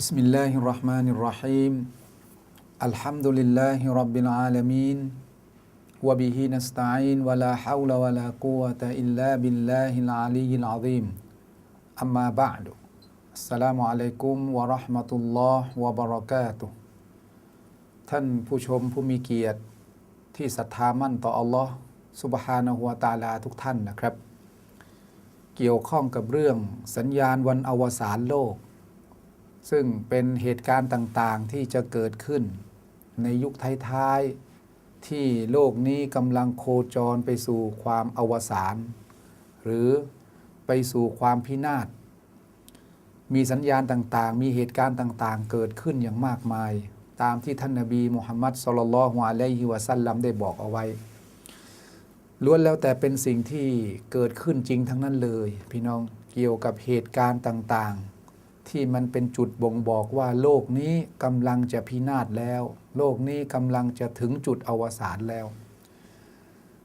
بسم الله الرحمن الرحيم الحمد لله رب العالمين وبه نستعين ولا حول ولا قوة إلا بالله العلي العظيم أما بعد السلام عليكم ورحمة الله وبركاته ท่านผู้ชมผู้มีเกียรติที่ศรัทธามั่นต่ออัลลอฮ์สุบฮานะฮุวาตาลาทุกท่านนะครับ เกี่ยวข้องกับเรื่องสัญญาณวันอวสานโลก ซึ่งเป็นเหตุการณ์ต่างๆที่จะเกิดขึ้น ในยุคท้ายๆ ที่โลกนี้กำลังโคจรไปสู่ความอวสานหรือไปสู่ความพินาศ มีสัญญาณต่างๆ มีเหตุการณ์ต่างๆ เกิดขึ้นอย่างมากมาย ตามที่ท่านนบีมุฮัมมัดสุลลัลฮุอะลัยฮิวะสัลลัมได้บอกเอาไว้ ล้วนแล้วแต่เป็นสิ่งที่เกิดขึ้นจริงทั้งนั้นเลย พี่น้องเกี่ยวกับเหตุการณ์ต่างๆ ที่มันเป็นจุดบ่งบอกว่าโลกนี้กำลังจะพินาศแล้ว โลกนี้กำลังจะถึงจุดอวสานแล้ว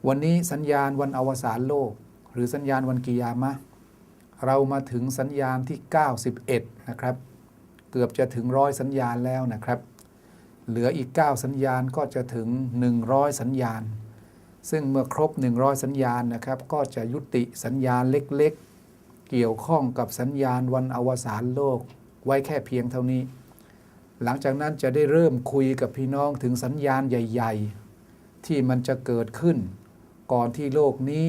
วันนี้สัญญาณวันอวสานโลก หรือสัญญาณวันกิยามะ เรามาถึงสัญญาณที่ 91 นะครับ เกือบจะถึงร้อยสัญญาณแล้วนะครับ เหลืออีก 9 สัญญาณก็จะถึง 100 สัญญาณ ซึ่งเมื่อครบ 100 สัญญาณนะครับ ก็จะยุติสัญญาณเล็ก เกี่ยวข้องกับสัญญาณวันอวสานโลกไว้แค่เพียงเท่านี้ หลังจากนั้นจะได้เริ่มคุยกับพี่น้องถึงสัญญาณใหญ่ ๆ ที่มันจะเกิดขึ้น ก่อนที่โลกนี้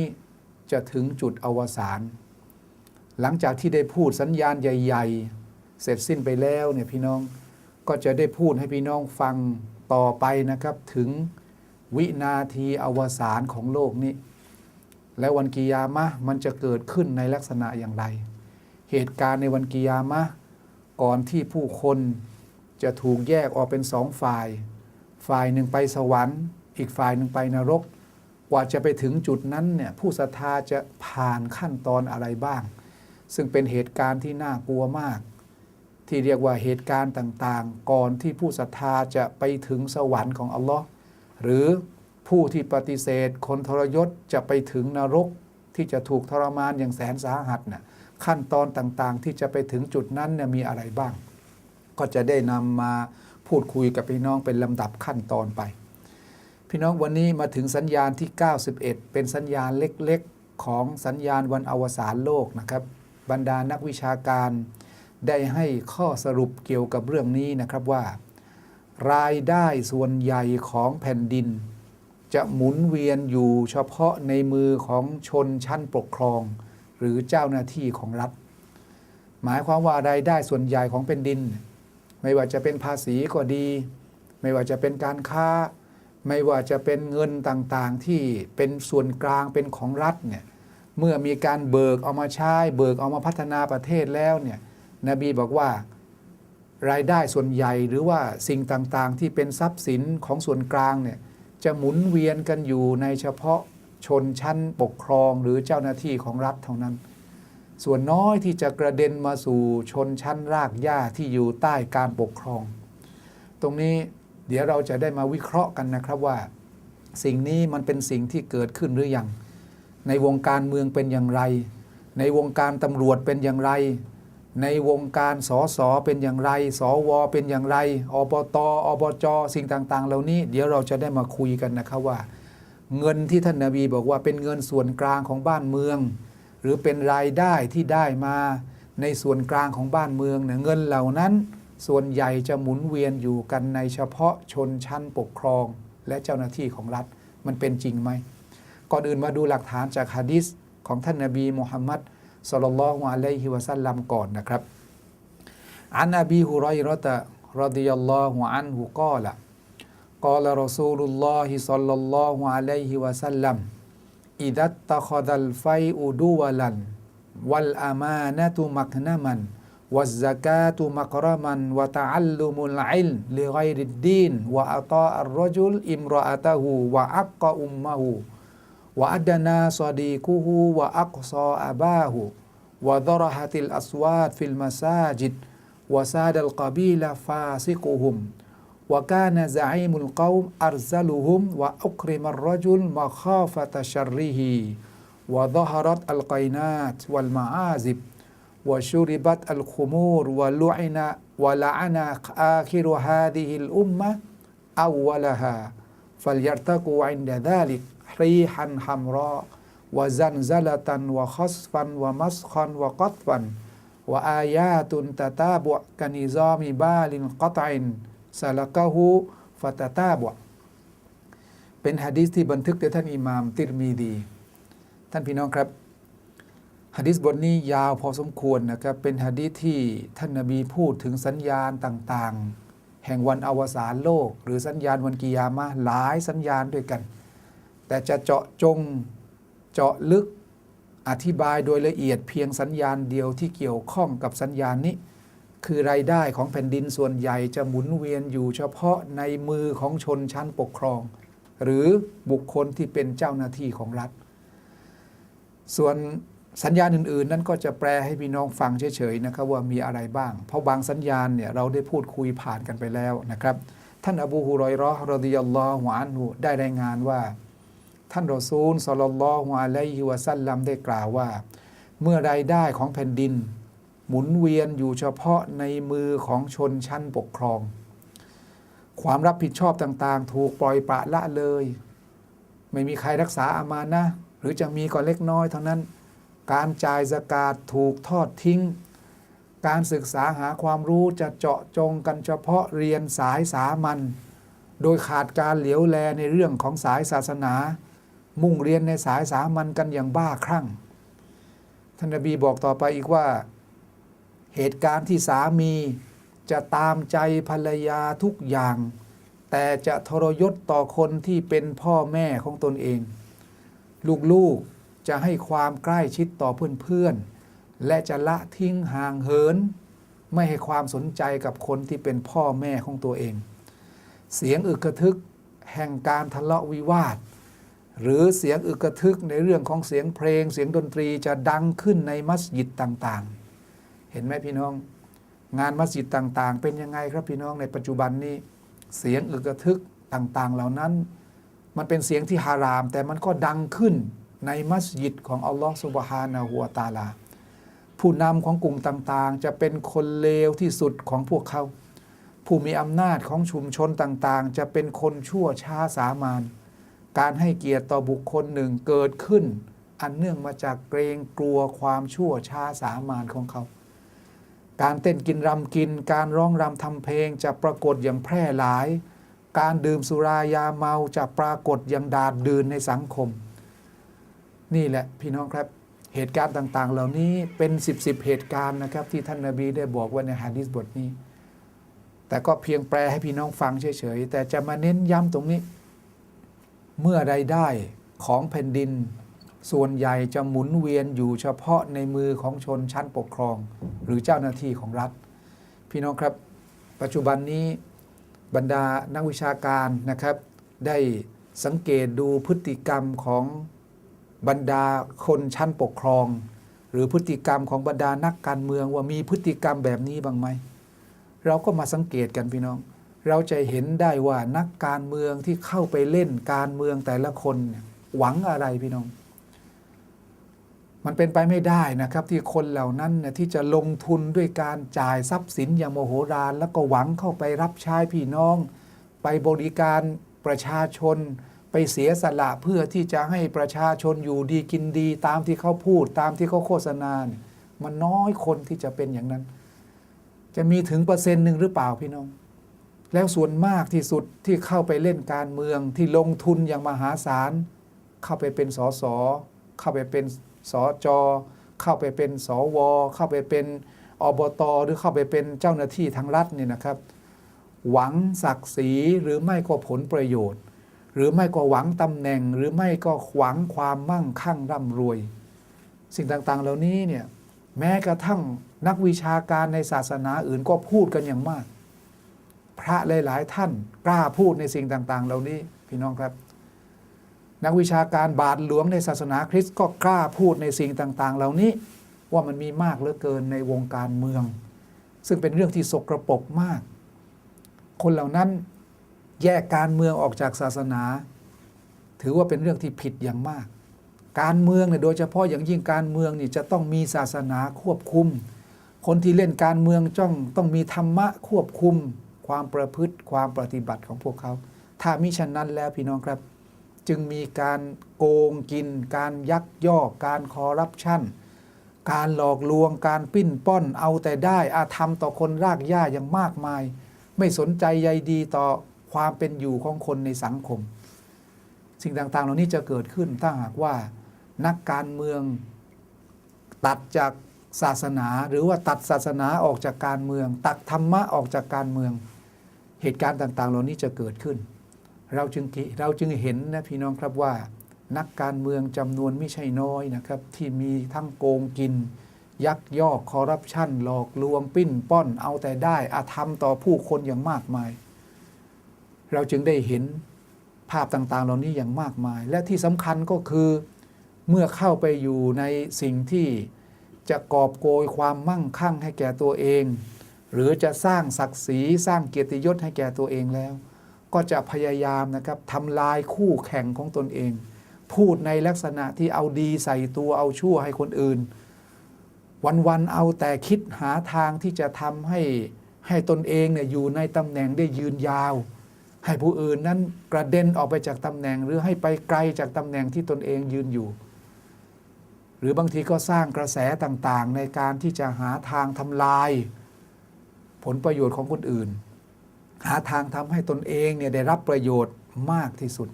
จะถึงจุดอวสานหลังจากที่ได้พูดสัญญาณใหญ่ ๆ เสร็จสิ้นไปแล้วเนี่ยพี่น้องก็จะได้พูดให้พี่น้องฟังต่อไปนะครับ ถึงวินาทีอวสานของโลกนี้ และวันกิยามะมันจะเกิดขึ้นในลักษณะอย่างไร เหตุการณ์ในวันกิยามะก่อนที่ผู้คนจะถูกแยกออกเป็นสองฝ่าย ฝ่ายหนึ่งไปสวรรค์ อีกฝ่ายหนึ่งไปนรก กว่าจะไปถึงจุดนั้นเนี่ยผู้ศรัทธาจะผ่านขั้นตอนอะไรบ้าง ซึ่งเป็นเหตุการณ์ที่น่ากลัวมาก ที่เรียกว่าเหตุการณ์ต่างๆ ก่อนที่ผู้ศรัทธาจะไปถึงสวรรค์ของอัลลอฮ์หรือ ผู้ที่ปฏิเสธ คนทรยศจะไปถึงนรกที่จะถูกทรมานอย่างแสนสาหัสน่ะขั้นตอนต่างๆ ที่จะไปถึงจุดนั้นเนี่ยมีอะไรบ้าง ก็จะได้นำมาพูดคุยกับพี่น้องเป็นลำดับขั้นตอนไป พี่น้องวันนี้มาถึงสัญญาณที่ 91 เป็นสัญญาณเล็กๆ ของสัญญาณวันอวสานโลกนะครับ บรรดานักวิชาการได้ให้ข้อสรุปเกี่ยวกับเรื่องนี้นะครับว่า รายได้ส่วนใหญ่ของแผ่นดิน จะหมุนเวียนอยู่เฉพาะในมือของชนชั้นปกครอง หรือเจ้าหน้าที่ของรัฐ หมายความว่ารายได้ส่วนใหญ่ของแผ่นดิน ไม่ว่าจะเป็นภาษีก็ดี ไม่ว่าจะเป็นการค้า ไม่ว่าจะเป็นเงินต่างๆ ที่เป็นส่วนกลางเป็นของรัฐเนี่ยเมื่อมีการเบิกเอามาใช้ เบิกเอามาพัฒนาประเทศแล้วเนี่ยนบีบอกว่ารายได้ส่วนใหญ่หรือว่าสิ่งต่างๆ ที่เป็นทรัพย์สินของส่วนกลางเนี่ย จะหมุนเวียนกันอยู่ในเฉพาะชนชั้นปกครองหรือเจ้าหน้าที่ของรัฐเท่านั้น ส่วนน้อยที่จะกระเด็นมาสู่ชนชั้นรากหญ้าที่อยู่ใต้การปกครอง ตรงนี้เดี๋ยวเราจะได้มาวิเคราะห์กันนะครับว่า สิ่งนี้มันเป็นสิ่งที่เกิดขึ้นหรือยังในวงการเมืองเป็นอย่างไร ในวงการตำรวจเป็นอย่างไร ในวงการสอสอเป็นอย่างไร สวเป็นอย่างไรอบตอบจสิ่งต่าง ๆ เหล่านี้เดี๋ยวเราจะได้มาคุยกันนะครับว่า เงินที่ท่านนาบีบอกว่าเป็นเงินส่วนกลางของบ้านเมือง หรือเป็นรายได้ที่ได้มาในส่วนกลางของบ้านเมืองเนี่ยเงินเหล่านั้น ส่วนใหญ่จะหมุนเวียนอยู่กันในเฉพาะชนชั้นปกครอง และเจ้าหน้าที่ของรัฐมันเป็นจริงไหมก่อนอื่นมาดูหลักฐานจากฮะดิษของท่านนาบีมุฮัมมัด ศ็อลลัลลอฮุอะลัยฮิวะซัลลัมก่อนนะครับอันอบีฮุรอยเราะตะรดิยัลลอฮุอันฮุกอละกอลรอซูลุลลอฮิศ็อลลัลลอฮุอะลัยฮิวะซัลลัมอิดัตตะคอดัลไฟอุดูวะลันวัลอามานะตุมักนะมันวัซซะกาตุมักรมันวะตะอัลลุมุลอิลลิฆอยริดดีนวะอะตาอัรรจุลอิมรออะตะฮูวะอักกะอุมมะฮู وأدنى صديقه وأقصى أباه وذرهت الأصوات في المساجد وساد القبيل فاسقهم وكان زعيم القوم أرسلهم وأكرم الرجل مخافة شره وظهرت القينات والمعازب وشربت الخمور ولعن ولعن آخر هذه الأمة أولها فليرتقوا عند ذلك. รีฮันฮัมรอวะซันซะลตันวะคัสฟันวะมัสคันวะกัตฟันวะอายาตุนตะตาบุกะนิซามิบาลินกัตอินซะลกะฮูฟะตะตาบุเป็นหะดีษที่บันทึกโดยท่านอิหม่ามติรมีดี ท่านพี่น้องครับหะดีษบทนี้ยาวพอสมควรนะครับ เป็นหะดีษที่ท่านนบีพูดถึงสัญญาณต่างๆ แห่งวันอวสานโลก หรือสัญญาณวันกิยามะห์หลายสัญญาณด้วยกัน แต่จะเจาะจงเจาะลึกอธิบายโดยละเอียดเพียงสัญญาณเดียวที่เกี่ยวข้องกับสัญญาณนี้ คือรายได้ของแผ่นดินส่วนใหญ่จะหมุนเวียนอยู่เฉพาะในมือของชนชั้นปกครอง หรือบุคคลที่เป็นเจ้าหน้าที่ของรัฐ ส่วนสัญญาณอื่น ๆ นั้นก็จะแปลให้พี่น้องฟังเฉย ๆ นะครับว่ามีอะไรบ้าง เพราะบางสัญญาณเนี่ยเราได้พูดคุยผ่านกันไปแล้วนะครับ ท่านอบูฮุรอยราะห์รดิยัลลอฮุอันฮุได้รายงานว่า ท่านรอซูลสลลลลอฮุอะลัยฮิวะซัลลัมได้กล่าวว่า เมื่อรายได้ของแผ่นดิน หมุนเวียนอยู่เฉพาะในมือของชนชั้นปกครอง ความรับผิดชอบต่างๆ ถูกปล่อยปละละเลย ไม่มีใครรักษาอามานะห์หรือจะมีก็เล็กน้อยเท่านั้น การจ่ายสกาดถูกทอดทิ้ง การศึกษาหาความรู้จะเจาะจงกันเฉพาะเรียนสายสามัญโดยขาดการเหลียวแลในเรื่องของสายศาสนา มุ่งเรียนในสายสามัญกันอย่างบ้าคลั่ง ท่านนบีบอกต่อไปอีกว่า เหตุการณ์ที่สามีจะตามใจภรรยาทุกอย่าง แต่จะทรยศต่อคนที่เป็นพ่อแม่ของตนเอง ลูกๆจะให้ความใกล้ชิดต่อเพื่อนๆ และจะละทิ้งห่างเหิน ไม่ให้ความสนใจกับคนที่เป็นพ่อแม่ของตัวเอง เสียงอึกกระทึกแห่งการทะเลาะวิวาท หรือเสียงอึกกระทึกในเรื่องของเสียงเพลง เสียงดนตรีจะดังขึ้นในมัสยิดต่างๆ เห็นไหมพี่น้อง งานมัสยิดต่างๆ เป็นยังไงครับพี่น้องในปัจจุบันนี้ เสียงอึกกระทึกต่างๆ เหล่านั้น มันเป็นเสียงที่ฮาราม แต่มันก็ดังขึ้นในมัสยิดของอัลลอฮฺสุบฮานะฮูวตาลา ผู้นำของกลุ่มต่างๆ จะเป็นคนเลวที่สุดของพวกเขา ผู้มีอำนาจของชุมชนต่างๆ จะเป็นคนชั่วช้าสามาน การให้เกียรติต่อบุคคลหนึ่งเกิดขึ้น อันเนื่องมาจากเกรงกลัวความชั่วช้าสามานของเขา การเต้นกินรำกิน การร้องรำทำเพลงจะปรากฏอย่างแพร่หลาย การดื่มสุรายาเมาจะปรากฏอย่างดาดดื่นในสังคม นี่แหละพี่น้องครับเหตุการณ์ต่างๆ เหล่านี้เป็นสิบสิบเหตุการณ์นะครับ ที่ท่านนาบีได้บอกไว้ในฮะดีษบทนี้ แต่ก็เพียงแปลให้พี่น้องฟังเฉยๆ แต่จะมาเน้นย้ำตรงนี้ เมื่อใดได้ของแผ่นดิน ส่วนใหญ่จะหมุนเวียนอยู่เฉพาะในมือของชนชั้นปกครอง หรือเจ้าหน้าที่ของรัฐ พี่น้องครับ ปัจจุบันนี้บรรดานักวิชาการนะครับ ได้สังเกตดูพฤติกรรมของบรรดาคนชั้นปกครอง หรือพฤติกรรมของบรรดานักการเมืองว่ามีพฤติกรรมแบบนี้บ้างไหมเราก็มาสังเกตกันพี่น้อง เราจะเห็นได้ว่านักการเมืองที่เข้าไปเล่นการเมืองแต่ละคนหวังอะไรพี่น้อง มันเป็นไปไม่ได้นะครับที่คนเหล่านั้นนี่ยที่จะลงทุนด้วยการจ่ายทรัพย์สินอย่างโมโหฬารแล้วก็หวังเข้าไปรับใช้พี่น้อง ไปบริการประชาชน ไปเสียสละเพื่อที่จะให้ประชาชนอยู่ดีกินดี ตามที่เขาพูดตามที่เขาโฆษณาเนี่ยมันน้อยคนที่จะเป็นอย่างนั้น จะมีถึงเปอร์เซ็นต์หนึ่งหรือเปล่าพี่น้อง แล้วส่วนมากที่สุดที่เข้าไปเล่นการเมืองที่ลงทุนอย่างมหาศาล เข้าไปเป็นสสเข้าไปเป็นสจเข้าไปเป็นสว เข้าไปเป็นอบตหรือเข้าไปเป็นเจ้าหน้าที่ทางรัฐเนี่ยนะครับ หวังศักดิ์ศรีหรือไม่ก็ผลประโยชน์ หรือไม่ก็หวังตำแหน่ง หรือไม่ก็หวังความมั่งคั่งร่ำรวย สิ่งต่างๆเหล่านี้เนี่ยแม้กระทั่งนักวิชาการในศาสนาอื่นก็พูดกันอย่างมาก พระหลาย ๆ ท่านกล้าพูดในสิ่งต่าง ๆ เหล่านี้พี่น้องครับ นักวิชาการบาทหลวงในศาสนาคริสต์ก็กล้าพูดในสิ่งต่าง ๆ เหล่านี้ ว่ามันมีมากเหลือเกินในวงการเมือง ซึ่งเป็นเรื่องที่สกรปรกมาก คนเหล่านั้นแยกการเมืองออกจากศาสนา ถือว่าเป็นเรื่องที่ผิดอย่างมาก การเมืองเนี่ยโดยเฉพาะอย่างยิ่งการเมืองนี่จะต้องมีศาสนาควบคุม คนที่เล่นการเมืองจ้องต้องมีธรรมะควบคุม ความประพฤติความปฏิบัติของพวกเขา ถ้ามิฉะนั้นแล้วพี่น้องครับ จึงมีการโกงกิน การยักยอก การคอร์รัปชันการหลอกลวงการปิ้นป้อนเอาแต่ได้อาธรรมต่อคนรากหญ้าอย่างมากมาย ไม่สนใจใยดีต่อความเป็นอยู่ของคนในสังคม สิ่งต่างๆ เหล่านี้จะเกิดขึ้นถ้าหากว่านักการเมืองตัดจากศาสนา หรือว่าตัดศาสนาออกจากการเมือง ตัดธรรมะออกจากการเมือง เหตุการณ์ต่างๆ เหล่านี้จะเกิดขึ้น เราจึงเราจึงเห็นนะพี่น้องครับว่า นักการเมืองจำนวนไม่ใช่น้อยนะครับ ที่มีทั้งโกงกิน ยักยอกคอร์รัปชันหลอกลวงปิ้นป้อน เอาแต่ได้อาธรรมต่อผู้คนอย่างมากมาย เราจึงได้เห็นภาพต่างๆ เหล่านี้อย่างมากมาย และที่สำคัญก็คือเมื่อเข้าไปอยู่ในสิ่งที่จะกอบโกยความมั่งคั่งให้แก่ตัวเอง หรือจะสร้างศักดิ์ศรีสร้างเกียรติยศให้แก่ตัวเองแล้ว ก็จะพยายามนะครับทำลายคู่แข่งของตนเอง พูดในลักษณะที่เอาดีใส่ตัวเอาชั่วให้คนอื่น วันๆเอาแต่คิดหาทางที่จะทำให้ให้ตนเองเนี่ยอยู่ในตำแหน่งได้ยืนยาว ให้ผู้อื่นนั้นกระเด็นออกไปจากตำแหน่ง หรือให้ไปไกลจากตำแหน่งที่ตนเองยืนอยู่ หรือบางทีก็สร้างกระแสต่างๆ ในการที่จะหาทางทำลาย ผลประโยชน์ของคนอื่น หาทางทำให้ตนเองเนี่ยได้รับประโยชน์มากที่สุด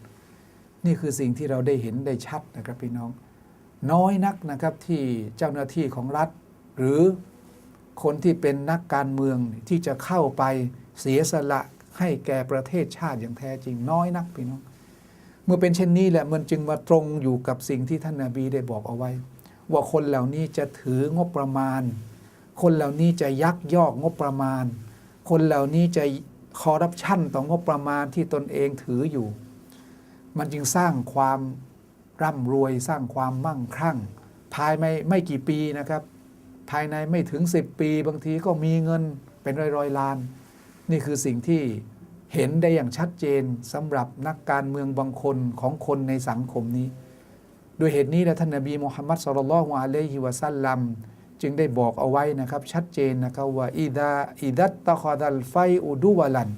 นี่คือสิ่งที่เราได้เห็นได้ชัดนะครับพี่น้อง น้อยนักนะครับที่เจ้าหน้าที่ของรัฐ หรือคนที่เป็นนักการเมืองที่จะเข้าไปเสียสละให้แก่ประเทศชาติอย่างแท้จริงน้อยนักพี่น้อง เมื่อเป็นเช่นนี้แหละมันจึงมาตรงอยู่กับสิ่งที่ท่านนาบีได้บอกเอาไว้ ว่าคนเหล่านี้จะถืองบประมาณ คนเหล่านี้จะยักยอกงบประมาณ คนเหล่านี้จะคอร์รัปชันต่องบประมาณที่ตนเองถืออยู่ มันจึงสร้างความร่ำรวยสร้างความมั่งคั่ง ภายไม่ไม่กี่ปีนะครับ ภายในไม่ถึง 10 ปีบางทีก็มีเงินเป็นร้อยร้อยๆล้าน นี่คือสิ่งที่เห็นได้อย่างชัดเจนสำหรับนักการเมืองบางคนของคนในสังคมนี้ โดยเหตุนี้นะท่านนบีมุฮัมมัดสุลลัลฮุอะลัยฮิวะสัลลัม จึงได้บอกเอาไว้นะครับ ชัดเจนนะครับว่าอิดาอิดัตตะคอดัลไฟอุดุวลัน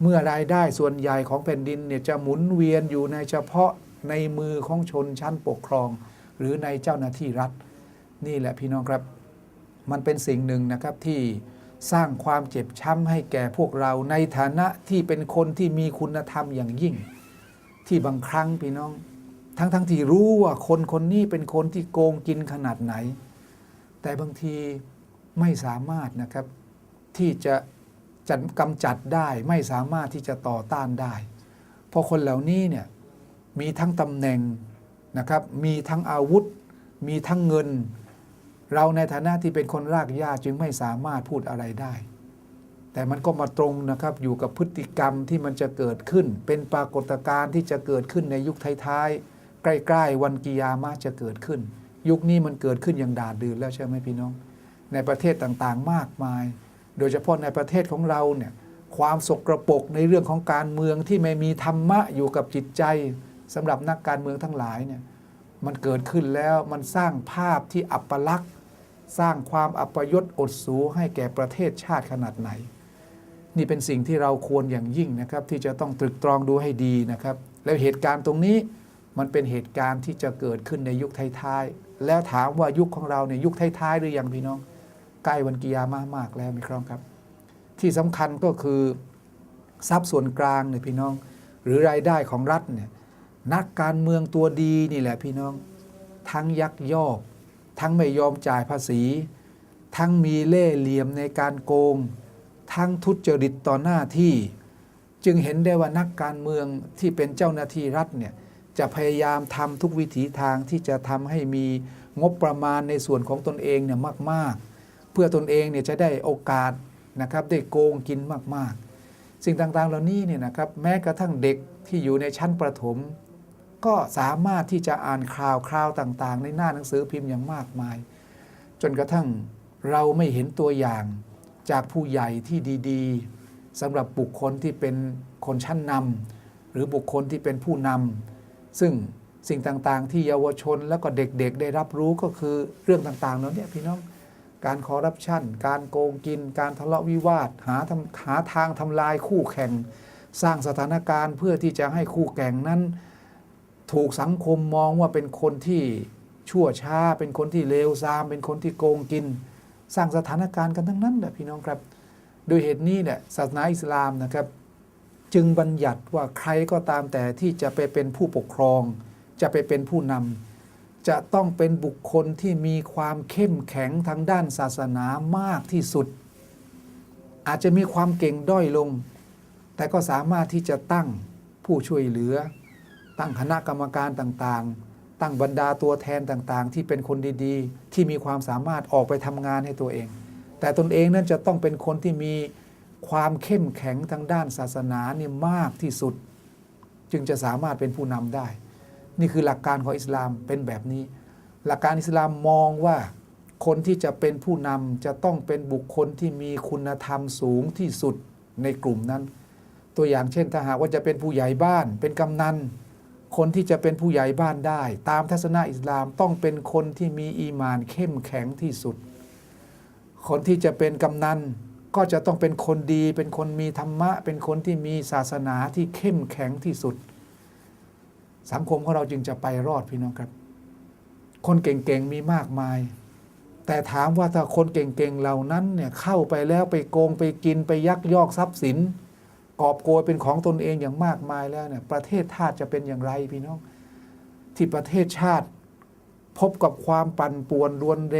เมื่อรายได้ส่วนใหญ่ของแผ่นดินเนี่ยจะหมุนเวียนอยู่ในเฉพาะในมือของชนชั้นปกครอง หรือในเจ้าหน้าที่รัฐ นี่แหละพี่น้องครับ มันเป็นสิ่งหนึ่งนะครับที่สร้างความเจ็บช้ำให้แก่พวกเราในฐานะที่เป็นคนที่มีคุณธรรมอย่างยิ่ง ที่บางครั้งพี่น้อง ทั้งทั้งที่รู้ว่าคนคนนี้เป็นคนที่โกงกินขนาดไหน แต่บางทีไม่สามารถนะครับที่จะจะกำจัดได้ไม่สามารถที่จะต่อต้านได้ เพราะคนเหล่านี้เนี่ยมีทั้งตำแหน่งนะครับมีทั้งอาวุธ มีทั้งเงิน เราในฐานะที่เป็นคนรากหญ้าจึงไม่สามารถพูดอะไรได้ แต่มันก็มาตรงนะครับอยู่กับพฤติกรรมที่มันจะเกิดขึ้น เป็นปรากฏการณ์ที่จะเกิดขึ้นในยุคท้ายๆใกล้ๆวันกิยามะจะเกิดขึ้น ยุคนี้มันเกิดขึ้นอย่างดาดดืนแล้วใช่ไหมพี่น้อง ในประเทศต่างๆมากมาย โดยเฉพาะในประเทศของเราเนี่ยความสกรปรกในเรื่องของการเมืองที่ไม่มีธรรมะอยู่กับจิตใจสำหรับนักการเมืองทั้งหลายเนี่ยมันเกิดขึ้นแล้วมันสร้างภาพที่อัปลักษณ์ สร้างความอัปยศอดสูให้แก่ประเทศชาติขนาดไหน นี่เป็นสิ่งที่เราควรอย่างยิ่งนะครับ ที่จะต้องตรึกตรองดูให้ดีนะครับ แล้วเหตุการณ์ตรงนี้มันเป็นเหตุการณ์ที่จะเกิดขึ้นในยุคท้ายๆ แล้วถามว่ายุคของเราเนี่ยยุคท้ายๆหรือยังพี่น้อง ใกล้วันกิยามะห์มากแล้วไหมครับครับ ที่สำคัญก็คือทรัพย์ส่วนกลางเนี่ยพี่น้อง หรือรายได้ของรัฐเนี่ยนักการเมืองตัวดีนี่แหละพี่น้อง ทั้งยักยอก ทั้งไม่ยอมจ่ายภาษี ทั้งมีเล่ห์เหลี่ยมในการโกง ทั้งทุจริตต่อหน้าที่ จึงเห็นได้ว่านักการเมืองที่เป็นเจ้าหน้าที่รัฐเนี่ย จะพยายามทำทุกวิถีทางที่จะทำให้มีงบประมาณในส่วนของตนเองเนี่ยมาก ๆ เพื่อตนเองเนี่ยจะได้โอกาสนะครับได้โกงกินมาก ๆ สิ่งต่างๆเหล่านี้เนี่ยนะครับแม้กระทั่งเด็กที่อยู่ในชั้นประถม ก็สามารถที่จะอ่านข่าวคราวต่างๆ ในหน้าหนังสือพิมพ์อย่างมากมาย จนกระทั่งเราไม่เห็นตัวอย่างจากผู้ใหญ่ที่ดีๆสำหรับบุคคลที่เป็นคนชั้นนำหรือบุคคลที่เป็นผู้นำ ซึ่งสิ่งต่างๆ ที่เยาวชนแล้วก็เด็กๆ ได้รับรู้ก็คือเรื่องต่างๆเหล่านี้พี่น้องการคอร์รัปชันการโกงกิน การทะเลาะวิวาทหาหาทางทำลายคู่แข่ง สร้างสถานการณ์เพื่อที่จะให้คู่แข่งนั้น ถูกสังคมมองว่าเป็นคนที่ชั่วช้า เป็นคนที่เลวทราม เป็นคนที่โกงกิน สร้างสถานการณ์กันทั้งนั้นแหละพี่น้องครับ โดยเหตุนี้เนี่ยศาสนาอิสลามนะครับ จึงบัญญัติว่าใครก็ตามแต่ที่จะไปเป็นผู้ปกครอง จะไปเป็นผู้นำจะต้องเป็นบุคคลที่มีความเข้มแข็งทางด้านศาสนามากที่สุด อาจจะมีความเก่งด้อยลง แต่ก็สามารถที่จะตั้งผู้ช่วยเหลือ ตั้งคณะกรรมการต่างๆ ตั้งบรรดาตัวแทนต่างๆ ที่เป็นคนดีๆ ที่มีความสามารถออกไปทำงานให้ตัวเอง แต่ตนเองนั้นจะต้องเป็นคนที่มี ความเข้มแข็งทางด้านศาสนาเนี่ยมากที่สุด จึงจะสามารถเป็นผู้นำได้ นี่คือหลักการของอิสลามเป็นแบบนี้ หลักการอิสลามมองว่าคนที่จะเป็นผู้นำจะต้องเป็นบุคคลที่มีคุณธรรมสูงที่สุดในกลุ่มนั้น ตัวอย่างเช่นถ้าหากว่าจะเป็นผู้ใหญ่บ้าน เป็นกำนันคนที่จะเป็นผู้ใหญ่บ้านได้ ตามทัศนะอิสลามต้องเป็นคนที่มีอีมานเข้มแข็งที่สุด คนที่จะเป็นกำนัน ก็จะต้องเป็นคนดี เป็นคนมีธรรมะ เป็นคนที่มีศาสนาที่เข้มแข็งที่สุด สังคมของเราจึงจะไปรอดพี่น้องครับ คนเก่งๆมีมากมาย แต่ถามว่าถ้าคนเก่งๆเหล่านั้นเนี่ยเข้าไปแล้วไปโกงไปกินไปยักยอกทรัพย์สิน กอบโกยเป็นของตนเองอย่างมากมายแล้วเนี่ยประเทศชาติจะเป็นอย่างไรพี่น้อง ที่ประเทศชาติ พบกับความปั่นป่วนรวนเร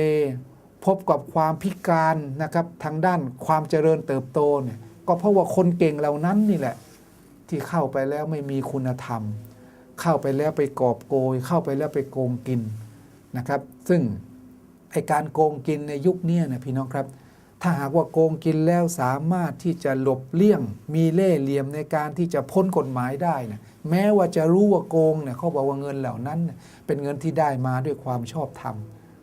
พบกับความพิการนะครับทางด้านความเจริญเติบโตเนี่ยก็เพราะว่าคนเก่งเหล่านั้นนี่แหละ ที่เข้าไปแล้วไม่มีคุณธรรม เข้าไปแล้วไปกอบโกย เข้าไปแล้วไปโกงกินนะครับ ซึ่งไอการโกงกินในยุคนี้นะพี่น้องครับ ถ้าหากว่าโกงกินแล้วสามารถที่จะหลบเลี่ยง มีเล่ห์เหลี่ยมในการที่จะพ้นกฎหมายได้นะแม้ว่าจะรู้ว่าโกงเนี่ยเขาบอกว่าเงินเหล่านั้น เป็นเงินที่ได้มาด้วยความชอบธรรม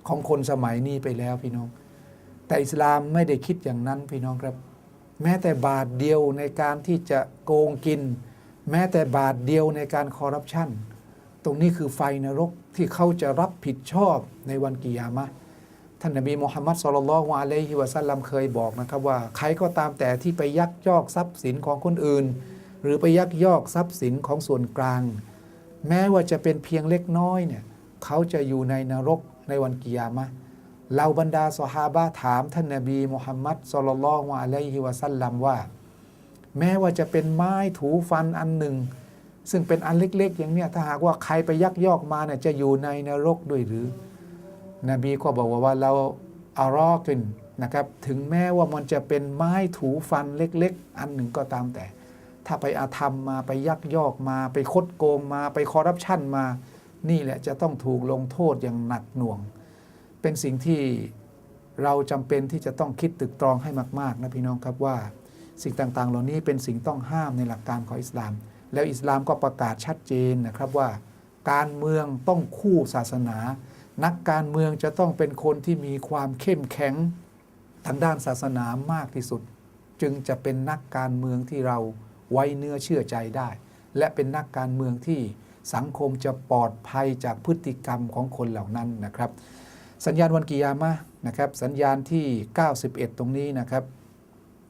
ของคนสมัยนี้ไปแล้วพี่น้อง แต่อิสลามไม่ได้คิดอย่างนั้นพี่น้องครับ แม้แต่บาทเดียวในการที่จะโกงกิน แม้แต่บาทเดียวในการคอร์รัปชันตรงนี้คือไฟนรกที่เขาจะรับผิดชอบในวันกิยามะท่านนบีมุฮัมมัดสุลลัลฮวาเลฮิวะซัลลัมเคยบอกนะครับว่าใครก็ตามแต่ที่ไปยักยอกทรัพย์สินของคนอื่น หรือไปยักยอกทรัพย์สินของส่วนกลาง แม้ว่าจะเป็นเพียงเล็กน้อยเนี่ยเขาจะอยู่ในนรก ในวันกิยามะเหล่าบรรดาสหาบะถามท่านนบีมุฮัมมัดสุลลัลฮวาเลฮิวะซัลลัมว่า แม้ว่าจะเป็นไม้ถูฟันอันหนึ่ง ซึ่งเป็นอันเล็ก ๆ อย่างเนี้ยถ้าหากว่าใครไปยักยอกมาเนี่ยจะอยู่ในนรกด้วยหรือ นบีก็บอกว่าว่าเราอารอกินนะครับถึงแม้ว่ามันจะเป็นไม้ถูฟันเล็ก ๆ อันหนึ่งก็ตามแต่ ถ้าไปอาธรรมมาไปยักยอกมา ไปคดโกงมา ไปคอร์รัปชันมา นี่แหละจะต้องถูกลงโทษอย่างหนักหน่วง เป็นสิ่งที่เราจำเป็นที่จะต้องคิดตึกตรองให้มาก ๆ นะพี่น้องครับว่า สิ่งต่าง ๆ เหล่านี้เป็นสิ่งต้องห้ามในหลักการของอิสลาม แล้วอิสลามก็ประกาศชัดเจนนะครับว่า การเมืองต้องคู่ศาสนา นักการเมืองจะต้องเป็นคนที่มีความเข้มแข็งทางด้านศาสนามากที่สุด จึงจะเป็นนักการเมืองที่เราไว้เนื้อเชื่อใจได้ และเป็นนักการเมืองที่ สังคมจะปลอดภัยจากพฤติกรรมของคนเหล่านั้นนะครับ สัญญาณวันกิยามะนะครับ สัญญาณที่ 91 ตรงนี้นะครับ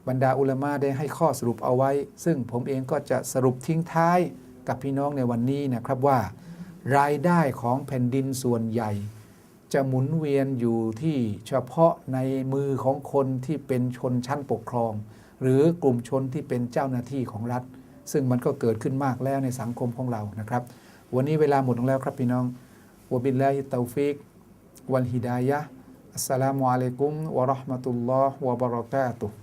บรรดาอุลามะได้ให้ข้อสรุปเอาไว้ ซึ่งผมเองก็จะสรุปทิ้งท้ายกับพี่น้องในวันนี้นะครับว่า รายได้ของแผ่นดินส่วนใหญ่ จะหมุนเวียนอยู่ที่เฉพาะในมือของคนที่เป็นชนชั้นปกครอง หรือกลุ่มชนที่เป็นเจ้าหน้าที่ของรัฐ ซึ่งมันก็เกิดขึ้นมากแล้วในสังคมของเรานะครับ วันนี้เวลาหมดลงแล้วครับพี่น้องวบิลลาฮิตาฟิกวัลฮิดายะอัสสลามุอะลัยกุมวะเราะห์มะตุลลอฮ์วะบะเราะกาตุฮ์